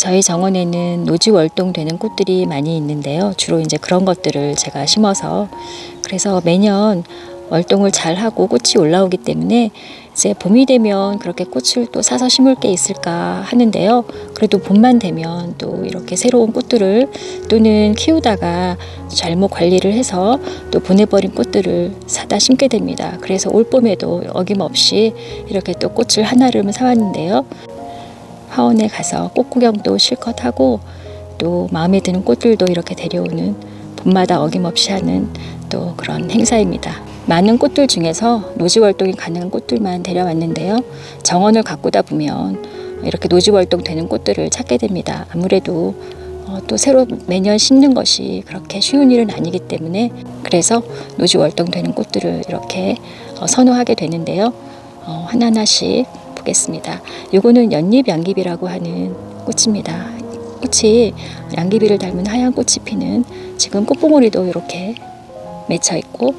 저희 정원에는 노지 월동되는 꽃들이 많이 있는데요. 주로 이제 그런 것들을 제가 심어서 그래서 매년 월동을 잘 하고 꽃이 올라오기 때문에 이제 봄이 되면 그렇게 꽃을 또 사서 심을 게 있을까 하는데요. 그래도 봄만 되면 또 이렇게 새로운 꽃들을 또는 키우다가 잘못 관리를 해서 또 보내버린 꽃들을 사다 심게 됩니다. 그래서 올 봄에도 어김없이 이렇게 또 꽃을 하나를 사왔는데요. 화원에 가서 꽃 구경도 실컷 하고 또 마음에 드는 꽃들도 이렇게 데려오는 봄마다 어김없이 하는 또 그런 행사입니다. 많은 꽃들 중에서 노지 활동이 가능한 꽃들만 데려왔는데요. 정원을 가꾸다 보면 이렇게 노지 활동 되는 꽃들을 찾게 됩니다. 아무래도 어, 또 새로 매년 심는 것이 그렇게 쉬운 일은 아니기 때문에 그래서 노지 활동 되는 꽃들을 이렇게 어, 선호하게 되는데요. 어, 하나하나씩 보겠습니다. 요거는 연잎 양귀비라고 하는 꽃입니다. 꽃이 양귀비를 닮은 하얀 꽃이 피는 지금 꽃봉오리도 이렇게 맺혀 있고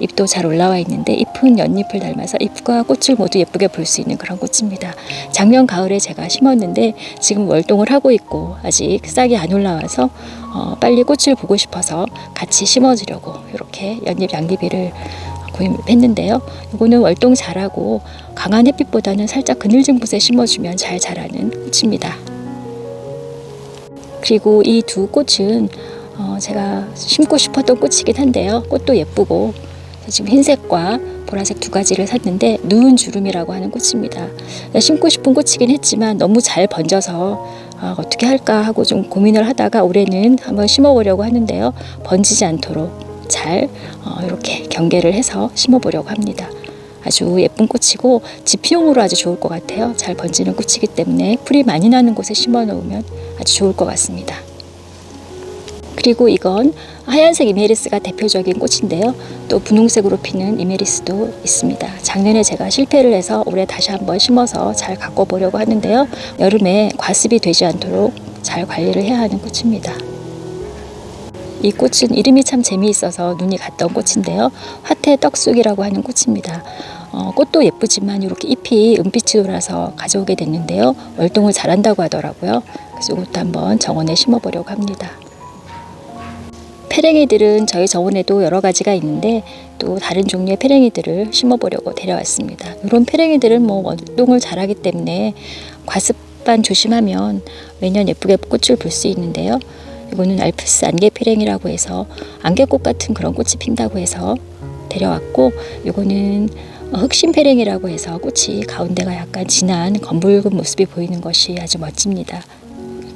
잎도 잘 올라와 있는데 잎은 연잎을 닮아서 잎과 꽃을 모두 예쁘게 볼 수 있는 그런 꽃입니다. 작년 가을에 제가 심었는데 지금 월동을 하고 있고 아직 싹이 안 올라와서 어, 빨리 꽃을 보고 싶어서 같이 심어주려고 이렇게 연잎 양귀비를 구입했는데요. 이거는 월동 잘하고 강한 햇빛보다는 살짝 그늘진 곳에 심어주면 잘 자라는 꽃입니다. 그리고 이 두 꽃은 어, 제가 심고 싶었던 꽃이긴 한데요. 꽃도 예쁘고 지금 흰색과 보라색 두 가지를 샀는데 누운 주름이라고 하는 꽃입니다. 심고 싶은 꽃이긴 했지만 너무 잘 번져서 아, 어떻게 할까 하고 좀 고민을 하다가 올해는 한번 심어보려고 하는데요. 번지지 않도록 잘 어, 이렇게 경계를 해서 심어보려고 합니다. 아주 예쁜 꽃이고 지피용으로 아주 좋을 것 같아요. 잘 번지는 꽃이기 때문에 풀이 많이 나는 곳에 심어 놓으면 아주 좋을 것 같습니다. 그리고 이건 하얀색 이메리스가 대표적인 꽃인데요. 또 분홍색으로 피는 이메리스도 있습니다. 작년에 제가 실패를 해서 올해 다시 한번 심어서 잘 갖고 보려고 하는데요. 여름에 과습이 되지 않도록 잘 관리를 해야 하는 꽃입니다. 이 꽃은 이름이 참 재미있어서 눈이 갔던 꽃인데요. 화태 떡쑥이라고 하는 꽃입니다. 어, 꽃도 예쁘지만 이렇게 잎이 은빛이 돌아서 가져오게 됐는데요. 월동을 잘한다고 하더라고요. 그래서 이것도 한번 정원에 심어보려고 합니다. 페랭이들은 저희 정원에도 여러 가지가 있는데 또 다른 종류의 페랭이들을 심어보려고 데려왔습니다. 이런 페랭이들은 뭐 월동을 잘하기 때문에 과습반 조심하면 매년 예쁘게 꽃을 볼 수 있는데요. 이거는 알프스 안개 페랭이라고 해서 안개꽃 같은 그런 꽃이 핀다고 해서 데려왔고 이거는 흑심 페랭이라고 해서 꽃이 가운데가 약간 진한 검붉은 모습이 보이는 것이 아주 멋집니다.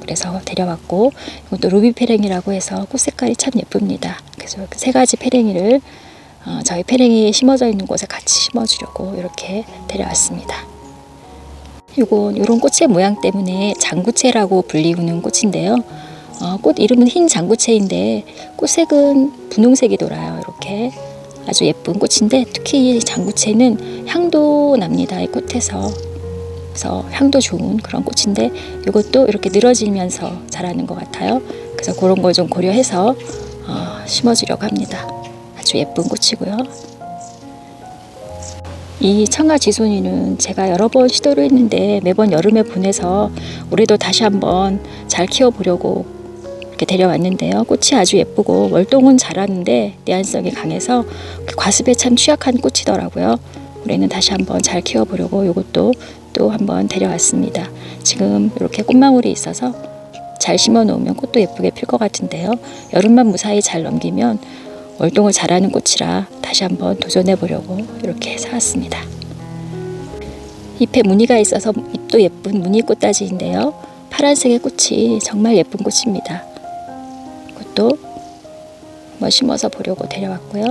그래서 데려왔고 이것도 루비 페랭이라고 해서 꽃 색깔이 참 예쁩니다. 그래서 세 가지 페랭이를 어, 저희 페랭이 심어져 있는 곳에 같이 심어주려고 이렇게 데려왔습니다. 이건 이런 꽃의 모양 때문에 장구채라고 불리우는 꽃인데요. 어, 꽃 이름은 흰 장구채인데 꽃색은 분홍색이 돌아요. 이렇게 아주 예쁜 꽃인데 특히 이 장구채는 향도 납니다. 이 꽃에서 그래서 향도 좋은 그런 꽃인데 이것도 이렇게 늘어지면서 자라는 것 같아요. 그래서 그런 걸 좀 고려해서 어, 심어주려고 합니다. 아주 예쁜 꽃이고요. 이 청아 지손이는 제가 여러 번 시도를 했는데 매번 여름에 보내서 올해도 다시 한번 잘 키워보려고 이렇게 데려왔는데요. 꽃이 아주 예쁘고 월동은 잘하는데 내한성이 강해서 과습에 참 취약한 꽃이더라고요. 올해는 다시 한번 잘 키워보려고 이것도 또 한번 데려왔습니다. 지금 이렇게 꽃망울이 있어서 잘 심어 놓으면 꽃도 예쁘게 필 것 같은데요. 여름만 무사히 잘 넘기면 월동을 잘하는 꽃이라 다시 한번 도전해 보려고 이렇게 사왔습니다. 잎에 무늬가 있어서 잎도 예쁜 무늬 꽃다지인데요. 파란색의 꽃이 정말 예쁜 꽃입니다. 이것도 한번 심어서 보려고 데려왔고요.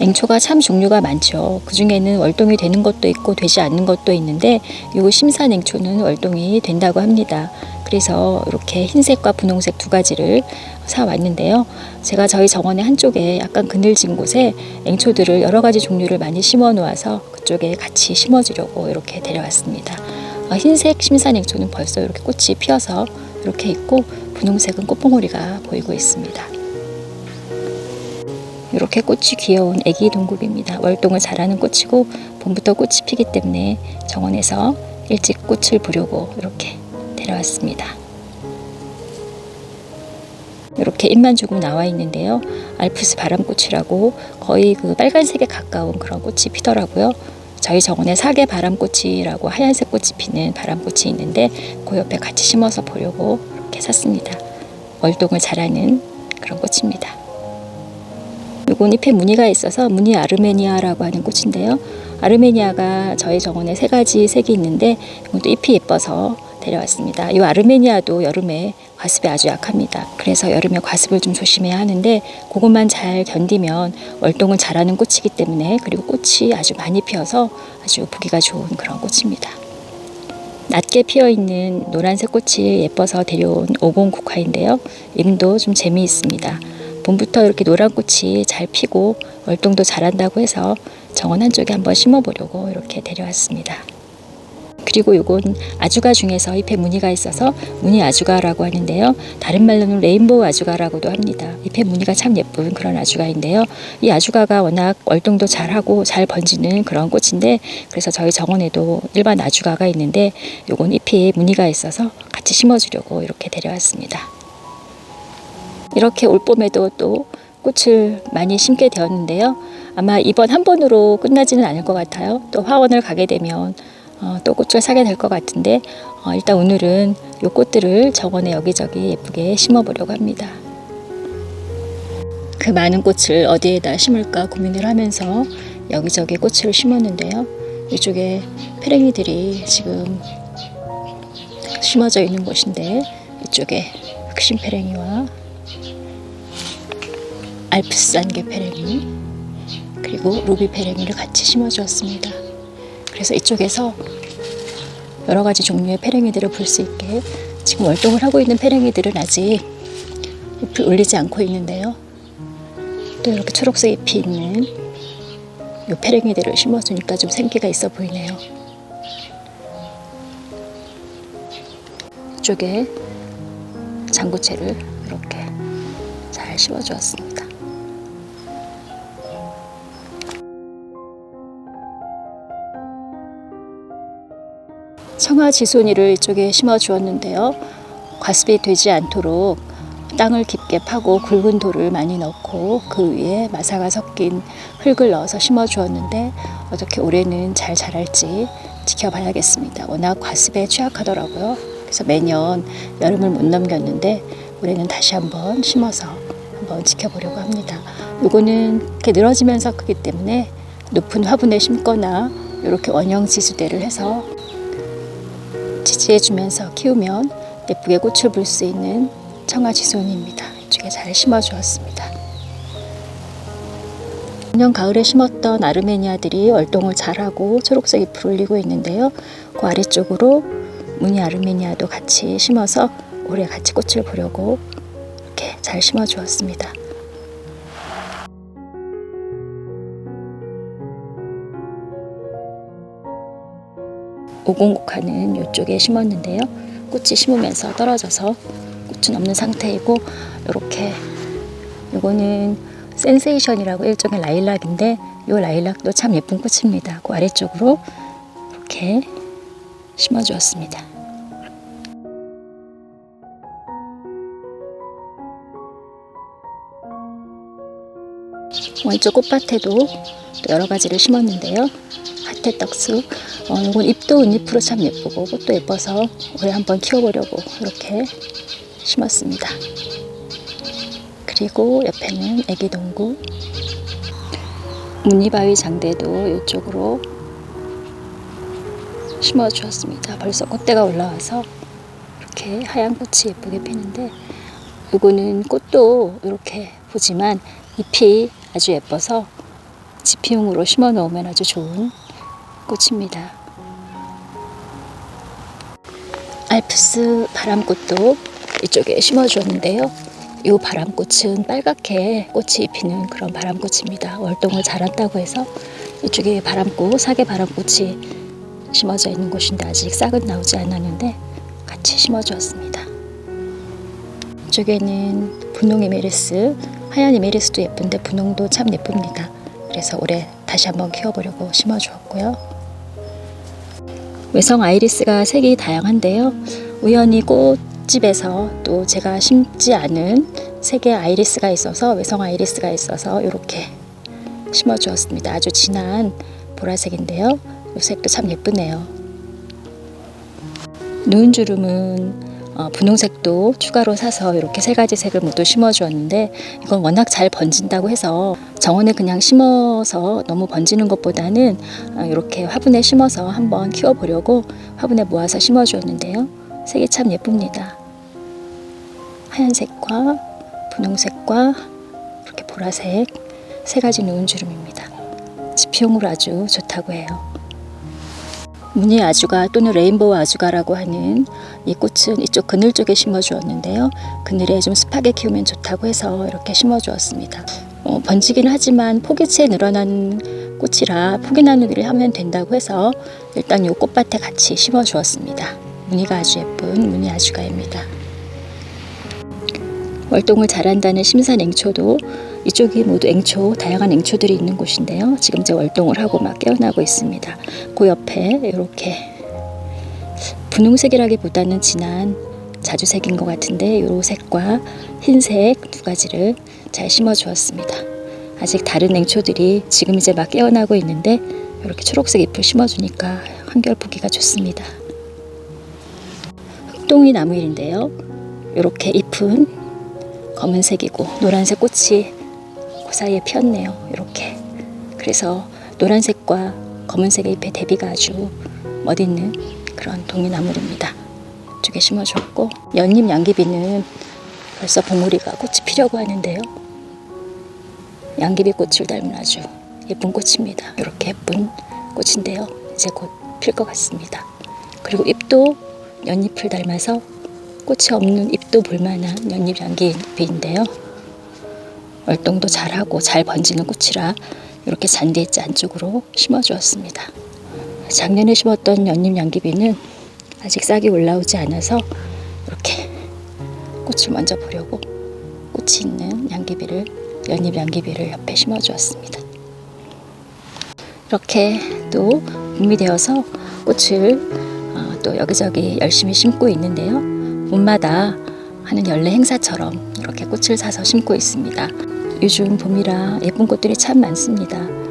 앵초가 참 종류가 많죠. 그 중에는 월동이 되는 것도 있고 되지 않는 것도 있는데 이 심산 앵초는 월동이 된다고 합니다. 그래서 이렇게 흰색과 분홍색 두 가지를 사 왔는데요. 제가 저희 정원의 한쪽에 약간 그늘진 곳에 앵초들을 여러 가지 종류를 많이 심어 놓아서 그쪽에 같이 심어 주려고 이렇게 데려왔습니다. 어, 흰색 심산 앵초는 벌써 이렇게 꽃이 피어서 이렇게 있고 분홍색은 꽃봉오리가 보이고 있습니다. 이렇게 꽃이 귀여운 애기 동국입니다. 월동을 잘하는 꽃이고 봄부터 꽃이 피기 때문에 정원에서 일찍 꽃을 보려고 이렇게 데려왔습니다. 이렇게 잎만 조금 나와 있는데요. 알프스 바람꽃이라고 거의 그 빨간색에 가까운 그런 꽃이 피더라고요. 저희 정원에 사계 바람꽃이라고 하얀색 꽃이 피는 바람꽃이 있는데 그 옆에 같이 심어서 보려고 샀습니다. 월동을 잘하는 그런 꽃입니다. 이건 잎에 무늬가 있어서 무늬 아르메니아라고 하는 꽃인데요. 아르메니아가 저희 정원에 세 가지 색이 있는데 이것도 잎이 예뻐서 데려왔습니다. 이 아르메니아도 여름에 과습에 아주 약합니다. 그래서 여름에 과습을 좀 조심해야 하는데 그것만 잘 견디면 월동을 잘하는 꽃이기 때문에 그리고 꽃이 아주 많이 피어서 아주 보기가 좋은 그런 꽃입니다. 낮게 피어 있는 노란색 꽃이 예뻐서 데려온 오공 국화인데요. 임도 좀 재미있습니다. 봄부터 이렇게 노란 꽃이 잘 피고 월동도 잘한다고 해서 정원 한쪽에 한번 심어보려고 이렇게 데려왔습니다. 그리고 이건 아주가 중에서 잎에 무늬가 있어서 무늬 아주가라고 하는데요. 다른 말로는 레인보우 아주가라고도 합니다. 잎에 무늬가 참 예쁜 그런 아주가인데요. 이 아주가가 워낙 월동도 잘하고 잘 번지는 그런 꽃인데 그래서 저희 정원에도 일반 아주가가 있는데 요건 잎이 무늬가 있어서 같이 심어주려고 이렇게 데려왔습니다. 이렇게 올 봄에도 또 꽃을 많이 심게 되었는데요. 아마 이번 한 번으로 끝나지는 않을 것 같아요. 또 화원을 가게 되면 어, 또 꽃을 사게 될 것 같은데 어, 일단 오늘은 이 꽃들을 정원에 여기저기 예쁘게 심어보려고 합니다. 그 많은 꽃을 어디에다 심을까 고민을 하면서 여기저기 꽃을 심었는데요. 이쪽에 페랭이들이 지금 심어져 있는 곳인데 이쪽에 흑심 페랭이와 알프스 안개 페랭이 그리고 루비 페랭이를 같이 심어주었습니다. 그래서 이쪽에서 여러 가지 종류의 페랭이들을 볼 수 있게 지금 월동을 하고 있는 페랭이들은 아직 잎을 올리지 않고 있는데요. 또 이렇게 초록색 잎이 있는 이 페랭이들을 심어주니까 좀 생기가 있어 보이네요. 이쪽에 장구채를 이렇게 잘 심어주었습니다. 청아지손이를 이쪽에 심어 주었는데요. 과습이 되지 않도록 땅을 깊게 파고 굵은 돌을 많이 넣고 그 위에 마사가 섞인 흙을 넣어서 심어 주었는데 어떻게 올해는 잘 자랄지 지켜봐야겠습니다. 워낙 과습에 취약하더라고요. 그래서 매년 여름을 못 넘겼는데 올해는 다시 한번 심어서 한번 지켜보려고 합니다. 요거는 이렇게 늘어지면서 크기 때문에 높은 화분에 심거나 이렇게 원형 지수대를 해서 지지해주면서 키우면 예쁘게 꽃을 볼 수 있는 청아지손입니다. 이쪽에 잘 심어주었습니다. 작년 가을에 심었던 아르메니아들이 월동을 잘하고 초록색 잎을 올리고 있는데요. 그 아래쪽으로 무늬 아르메니아도 같이 심어서 올해 같이 꽃을 보려고 이렇게 잘 심어주었습니다. 오공국화는 이쪽에 심었는데요. 꽃이 심으면서 떨어져서 꽃은 없는 상태이고 이렇게 이거는 센세이션이라고 일종의 라일락인데 이 라일락도 참 예쁜 꽃입니다. 그 아래쪽으로 이렇게 심어주었습니다. 왼쪽 꽃밭에도 또 여러 가지를 심었는데요. 하태 떡수, 어, 이건 잎도 은잎으로 참 예쁘고 꽃도 예뻐서 올해 한번 키워보려고 이렇게 심었습니다. 그리고 옆에는 애기 동구, 무늬바위 장대도 이쪽으로 심어 주었습니다. 벌써 꽃대가 올라와서 이렇게 하얀 꽃이 예쁘게 피는데 이거는 꽃도 이렇게 보지만 잎이 아주 예뻐서 지피용으로 심어 놓으면 아주 좋은 꽃입니다. 알프스 바람꽃도 이쪽에 심어 주었는데요. 이 바람꽃은 빨갛게 꽃이 피는 그런 바람꽃입니다. 월동을 잘한다고 해서 이쪽에 바람꽃, 사계 바람꽃이 심어져 있는 곳인데 아직 싹은 나오지 않았는데 같이 심어 주었습니다. 이쪽에는 분홍 에메리스, 하얀 에메리스도 예쁜데 분홍도 참 예쁩니다. 그래서 올해 다시 한번 키워보려고 심어주었고요. 외성 아이리스가 색이 다양한데요. 우연히 꽃집에서 또 제가 심지 않은 색의 아이리스가 있어서 외성 아이리스가 있어서 이렇게 심어 주었습니다. 아주 진한 보라색인데요. 이 색도 참 예쁘네요. 누운 주름은 어, 분홍색도 추가로 사서 이렇게 세 가지 색을 모두 심어 주었는데 이건 워낙 잘 번진다고 해서 정원에 그냥 심어서 너무 번지는 것보다는 어, 이렇게 화분에 심어서 한번 키워 보려고 화분에 모아서 심어 주었는데요. 색이 참 예쁩니다. 하얀색과 분홍색과 이렇게 보라색 세 가지 누운 주름입니다. 지평으로 아주 좋다고 해요. 무늬 아주가 또는 레인보우 아주가라고 하는 이 꽃은 이쪽 그늘 쪽에 심어 주었는데요. 그늘에 좀 습하게 키우면 좋다고 해서 이렇게 심어 주었습니다. 어, 번지긴 하지만 포기채 늘어난 꽃이라 포기 나누기를 하면 된다고 해서 일단 이 꽃밭에 같이 심어 주었습니다. 무늬가 아주 예쁜 무늬 아주가입니다. 월동을 잘한다는 심산 앵초도 이쪽이 모두 앵초, 다양한 앵초들이 있는 곳인데요. 지금 이제 월동을 하고 막 깨어나고 있습니다. 그 옆에 이렇게 분홍색이라기보다는 진한 자주색인 것 같은데 이 색과 흰색 두 가지를 잘 심어 주었습니다. 아직 다른 앵초들이 지금 이제 막 깨어나고 있는데 이렇게 초록색 잎을 심어 주니까 한결 보기가 좋습니다. 흑동이 나무일인데요. 이렇게 잎은 검은색이고 노란색 꽃이 그 사이에 피었네요. 이렇게. 그래서 노란색과 검은색의 잎의 대비가 아주 멋있는 그런 동이나물입니다. 이쪽에 심어주었고 연잎 양귀비는 벌써 봉우리가 꽃이 피려고 하는데요. 양귀비 꽃을 닮은 아주 예쁜 꽃입니다. 이렇게 예쁜 꽃인데요. 이제 곧 필 것 같습니다. 그리고 잎도 연잎을 닮아서 꽃이 없는 잎도 볼만한 연잎 양귀비인데요. 월동도 잘하고 잘 번지는 꽃이라 이렇게 잔디엣지 안쪽으로 심어주었습니다. 작년에 심었던 연잎 양귀비는 아직 싹이 올라오지 않아서 이렇게 꽃을 먼저 보려고 꽃이 있는 양귀비를 연잎 양귀비를 옆에 심어 주었습니다. 이렇게 또 봄이 되어서 꽃을 어, 또 여기저기 열심히 심고 있는데요. 봄마다 하는 연례 행사처럼 이렇게 꽃을 사서 심고 있습니다. 요즘 봄이라 예쁜 꽃들이 참 많습니다.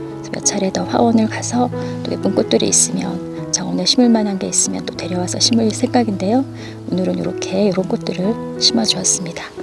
몇 차례 더 화원을 가서 또 예쁜 꽃들이 있으면 정원에 심을 만한 게 있으면 또 데려와서 심을 생각인데요. 오늘은 이렇게 이런 꽃들을 심어 주었습니다.